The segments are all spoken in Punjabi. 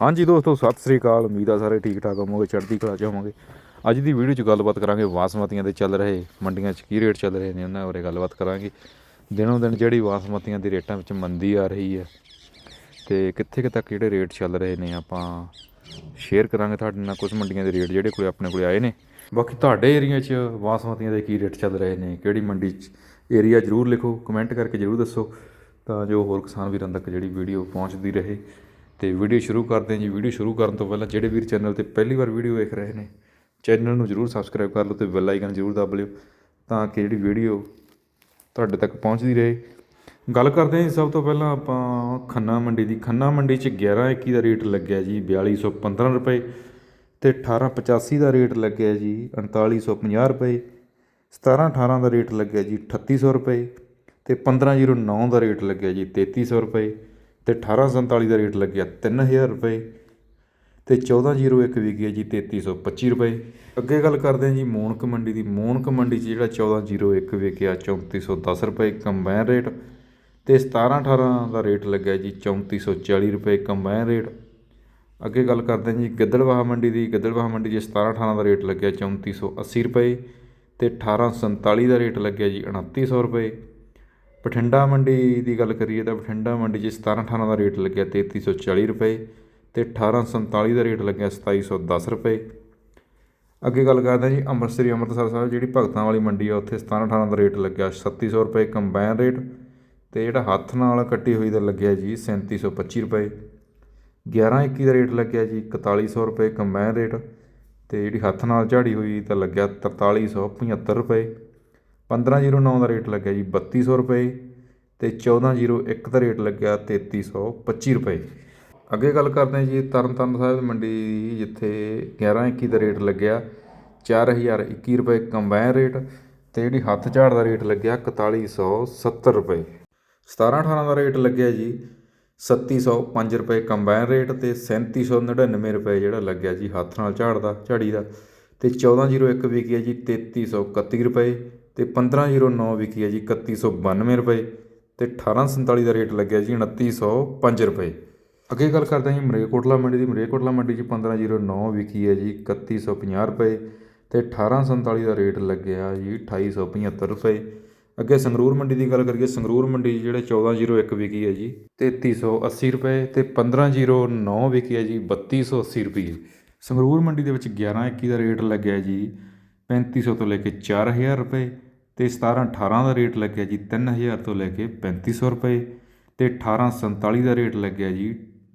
ਹਾਂਜੀ ਦੋਸਤੋ, ਸਤਿ ਸ੍ਰੀ ਅਕਾਲ। ਉਮੀਦ ਆ ਸਾਰੇ ਠੀਕ ਠਾਕ ਹੋਵੋਗੇ, ਚੜ੍ਹਦੀ ਕਲਾ ਚ ਹੋਵੋਗੇ। ਅੱਜ ਦੀ ਵੀਡੀਓ 'ਚ ਗੱਲਬਾਤ ਕਰਾਂਗੇ ਬਾਸਮਤੀਆਂ ਦੇ ਚੱਲ ਰਹੇ, ਮੰਡੀਆਂ 'ਚ ਕੀ ਰੇਟ ਚੱਲ ਰਹੇ ਨੇ, ਉਹਨਾਂ ਬਾਰੇ ਗੱਲਬਾਤ ਕਰਾਂਗੇ। ਦਿਨੋਂ ਦਿਨ ਜਿਹੜੀ ਬਾਸਮਤੀਆਂ ਦੇ ਰੇਟਾਂ ਵਿੱਚ ਮੰਦੀ ਆ ਰਹੀ ਹੈ, ਤੇ ਕਿੱਥੇ ਕੁ ਤੱਕ ਜਿਹੜੇ ਰੇਟ ਚੱਲ ਰਹੇ ਨੇ, ਆਪਾਂ ਸ਼ੇਅਰ ਕਰਾਂਗੇ ਤੁਹਾਡੇ ਨਾਲ ਕੁਝ ਮੰਡੀਆਂ ਦੇ ਰੇਟ ਜਿਹੜੇ ਕੋਈ ਆਪਣੇ ਕੋਲੇ ਆਏ ਨੇ। ਬਾਕੀ ਤੁਹਾਡੇ ਏਰੀਆ 'ਚ ਬਾਸਮਤੀਆਂ ਦੇ ਕੀ ਰੇਟ ਚੱਲ ਰਹੇ ਨੇ, ਕਿਹੜੀ ਮੰਡੀ 'ਚ ਏਰੀਆ ਜ਼ਰੂਰ ਲਿਖੋ ਕਮੈਂਟ ਕਰਕੇ ਜ਼ਰੂਰ ਦੱਸੋ, ਤਾਂ ਜੋ ਹੋਰ ਕਿਸਾਨ ਵੀਰਾਂ ਤੱਕ ਜਿਹੜੀ ਵੀਡੀਓ ਪਹੁੰਚਦੀ ਰਹੇ। ਤੇ ਵੀਡੀਓ ਸ਼ੁਰੂ ਕਰਦੇ ਹਾਂ ਜੀ। ਵੀਡੀਓ ਸ਼ੁਰੂ ਕਰਨ ਤੋਂ ਪਹਿਲਾਂ ਜਿਹੜੇ ਵੀਰ ਚੈਨਲ ਤੇ ਪਹਿਲੀ ਵਾਰ ਵੀਡੀਓ ਵੇਖ ਰਹੇ ਨੇ, ਚੈਨਲ ਨੂੰ ਜ਼ਰੂਰ ਸਬਸਕ੍ਰਾਈਬ ਕਰ ਲਓ ਤੇ ਬੈਲ ਆਈਕਨ ਜ਼ਰੂਰ ਦਬ ਲਿਓ ਤਾਂ ਕਿ ਜਿਹੜੀ ਵੀਡੀਓ ਤੁਹਾਡੇ ਤੱਕ ਪਹੁੰਚਦੀ ਰਹੇ। ਗੱਲ ਕਰਦੇ ਹਾਂ ਜੀ, ਸਭ ਤੋਂ ਪਹਿਲਾਂ ਆਪਾਂ ਖੰਨਾ ਮੰਡੀ ਦੀ। ਖੰਨਾ ਮੰਡੀ 'ਚ 1121 ਦਾ ਰੇਟ ਲੱਗਿਆ ਜੀ 4215 ਰੁਪਏ ਤੇ 1885 ਦਾ ਰੇਟ ਲੱਗਿਆ ਜੀ 3950 ਰੁਪਏ। 1718 ਦਾ ਰੇਟ ਲੱਗਿਆ ਜੀ 3800 ਰੁਪਏ ਤੇ 1509 ਦਾ ਰੇਟ ਲੱਗਿਆ ਜੀ 3300 ਰੁਪਏ। ਅਤੇ ਅਠਾਰਾਂ ਸੰਤਾਲੀ ਦਾ ਰੇਟ ਲੱਗਿਆ 3000 ਰੁਪਏ ਅਤੇ ਤੇ 1401 ਵਿਕੀ ਹੈ ਜੀ 3325 ਰੁਪਏ। ਅੱਗੇ ਗੱਲ ਕਰਦੇ ਹਾਂ ਜੀ ਮੂਨਕ ਮੰਡੀ ਦੀ। ਮੂਨਕ ਮੰਡੀ 'ਚ ਜਿਹੜਾ 1401 ਵਿਕਿਆ 3410 ਰੁਪਏ ਕੰਬਾਈਨ ਰੇਟ ਤੇ 1718 ਦਾ ਰੇਟ ਲੱਗਿਆ ਜੀ 3440 ਰੁਪਏ ਕੰਬਾਈਨ ਰੇਟ। ਅੱਗੇ ਗੱਲ ਕਰਦੇ ਹਾਂ ਜੀ ਗਿੱਦੜਵਾਹਾ ਮੰਡੀ ਦੀ। ਗਿੱਦੜਵਾਹਾ ਮੰਡੀ 'ਚ 1718 ਦਾ ਰੇਟ ਲੱਗਿਆ 3480 ਰੁਪਏ ਅਤੇ ਅਠਾਰਾਂ ਸੰਤਾਲੀ ਦਾ ਰੇਟ ਲੱਗਿਆ ਜੀ ਉਣੱਤੀ ਸੌ ਰੁਪਏ। ਬਠਿੰਡਾ ਮੰਡੀ ਦੀ ਗੱਲ ਕਰੀਏ ਤਾਂ ਬਠਿੰਡਾ ਮੰਡੀ 'ਚ 1718 ਦਾ ਰੇਟ ਲੱਗਿਆ 3340 ਰੁਪਏ ਅਤੇ ਅਠਾਰਾਂ ਸੰਤਾਲੀ ਦਾ ਰੇਟ ਲੱਗਿਆ 2710 ਰੁਪਏ। ਅੱਗੇ ਗੱਲ ਕਰਦੇ ਹਾਂ ਜੀ ਅੰਮ੍ਰਿਤਸਰੀ ਅੰਮ੍ਰਿਤਸਰ ਸਾਹਿਬ, ਜਿਹੜੀ ਭਗਤਾਂ ਵਾਲੀ ਮੰਡੀ ਆ, ਉੱਥੇ 1718 ਦਾ ਰੇਟ ਲੱਗਿਆ, ਛੱਤੀ ਸੌ ਰੁਪਏ ਕੰਬਾਈਨ ਰੇਟ ਅਤੇ ਜਿਹੜਾ ਹੱਥ ਨਾਲ ਕੱਟੀ ਹੋਈ ਦਾ ਲੱਗਿਆ ਜੀ 3725 ਰੁਪਏ। 1121 ਦਾ ਰੇਟ ਲੱਗਿਆ ਜੀ 4100 ਰੁਪਏ ਕੰਬਾਈਨ ਰੇਟ ਅਤੇ ਜਿਹੜੀ ਹੱਥ ਨਾਲ ਝਾੜੀ ਹੋਈ ਤਾਂ ਲੱਗਿਆ 4375 ਰੁਪਏ। 1509 ਦਾ ਰੇਟ ਲੱਗਿਆ ਜੀ, ਬੱਤੀ ਸੌ ਰੁਪਏ ਅਤੇ ਚੌਦ੍ਹਾਂ ਜੀਰੋ ਇੱਕ ਦਾ ਰੇਟ ਲੱਗਿਆ 3325 ਰੁਪਏ। ਅੱਗੇ ਗੱਲ ਕਰਦੇ ਹਾਂ ਜੀ, ਤਰਨਤਾਰਨ ਸਾਹਿਬ ਮੰਡੀ ਦੀ, ਜਿੱਥੇ 1121 ਦਾ ਰੇਟ ਲੱਗਿਆ 4021 ਰੁਪਏ ਕੰਬਾਈਨ ਰੇਟ ਅਤੇ ਜਿਹੜੀ ਹੱਥ ਝਾੜ ਦਾ ਰੇਟ ਲੱਗਿਆ 4170 ਰੁਪਏ। 1718 ਦਾ ਰੇਟ ਲੱਗਿਆ ਜੀ 3705 ਰੁਪਏ ਕੰਬਾਈਨ ਰੇਟ ਤੇ 3799 ਰੁਪਏ ਜਿਹੜਾ ਲੱਗਿਆ ਜੀ, ਹੱਥ ਨਾਲ ਝਾੜ ਦਾ, ਝਾੜੀ ਦਾ ਤੇ 1401 ਵਿਕੀ ਹੈ ਜੀ 3331 ਰੁਪਏ। ਤੇ 1509 ਵਿਕੀ ਹੈ ਜੀ 3192 ਰੁਪਏ ਤੇ 1847 ਦਾ ਰੇਟ ਲੱਗਿਆ ਜੀ 2905 ਰੁਪਏ। ਅੱਗੇ ਗੱਲ ਕਰਦੇ ਹਾਂ ਜੀ ਮਰੇਕੋਟਲਾ ਮੰਡੀ ਦੀ। ਮਰੇਕੋਟਲਾ ਮੰਡੀ 'ਚ 1509 ਵਿਕੀ ਹੈ ਜੀ 3150 ਰੁਪਏ ਤੇ 1847 ਦਾ ਰੇਟ ਲੱਗਿਆ ਜੀ 2875 ਰੁਪਏ। ਅੱਗੇ ਸੰਗਰੂਰ ਮੰਡੀ ਦੀ ਗੱਲ ਕਰੀਏ, ਸੰਗਰੂਰ ਮੰਡੀ 'ਚ ਜਿਹੜੇ 1401 ਵਿਕੀ ਹੈ ਜੀ 3380 ਰੁਪਏ ਤੇ 1509 ਵਿਕੀ ਹੈ ਜੀ 3280 ਰੁਪਏ। ਸੰਗਰੂਰ ਮੰਡੀ ਦੇ ਵਿੱਚ 1121 ਦਾ ਰੇਟ ਲੱਗਿਆ ਜੀ 3500 ਤੋਂ ਲੈ ਕੇ 4000 ਰੁਪਏ ਤੇ 1718 ਦਾ ਰੇਟ ਲੱਗਿਆ ਜੀ 3000 ਤੋਂ ਲੈ ਕੇ 3500 ਰੁਪਏ ਤੇ 1847 ਦਾ ਰੇਟ ਲੱਗਿਆ ਜੀ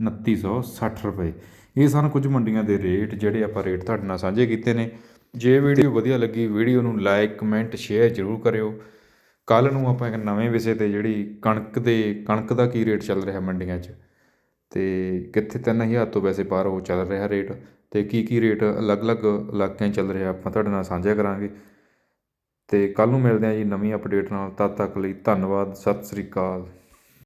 2960 ਰੁਪਏ। ਇਹ ਸਨ ਕੁਝ ਮੰਡੀਆਂ ਦੇ ਰੇਟ ਜਿਹੜੇ ਆਪਾਂ ਰੇਟ ਤੁਹਾਡੇ ਨਾਲ ਸਾਂਝੇ ਕੀਤੇ ਨੇ। ਜੇ ਵੀਡੀਓ ਵਧੀਆ ਲੱਗੀ, ਵੀਡੀਓ ਨੂੰ ਲਾਈਕ, ਕਮੈਂਟ, ਸ਼ੇਅਰ ਜ਼ਰੂਰ ਕਰਿਓ। ਕੱਲ ਨੂੰ ਆਪਾਂ ਇੱਕ ਨਵੇਂ ਵਿਸ਼ੇ ਤੇ ਜਿਹੜੀ ਕਣਕ ਦੇ, ਕਣਕ ਦਾ ਕੀ ਰੇਟ ਚੱਲ ਰਿਹਾ ਮੰਡੀਆਂ 'ਚ, ਤੇ ਕਿੱਥੇ 3000 ਤੋਂ ਵੈਸੇ ਪਾਰ ਹੋ ਚੱਲ ਰਿਹਾ ਰੇਟ, ਤੇ ਕੀ ਕੀ ਰੇਟ ਅਲੱਗ-ਅਲੱਗ ਇਲਾਕਿਆਂ 'ਚ ਚੱਲ ਰਿਹਾ ਆਪਾਂ ਤੁਹਾਡੇ ਨਾਲ ਸਾਂਝਾ ਕਰਾਂਗੇ। ਅਤੇ ਕੱਲ੍ਹ ਨੂੰ ਮਿਲਦੇ ਹਾਂ ਜੀ ਨਵੀਂ ਅਪਡੇਟ ਨਾਲ। ਤਦ ਤੱਕ ਲਈ ਧੰਨਵਾਦ, ਸਤਿ ਸ੍ਰੀ ਅਕਾਲ।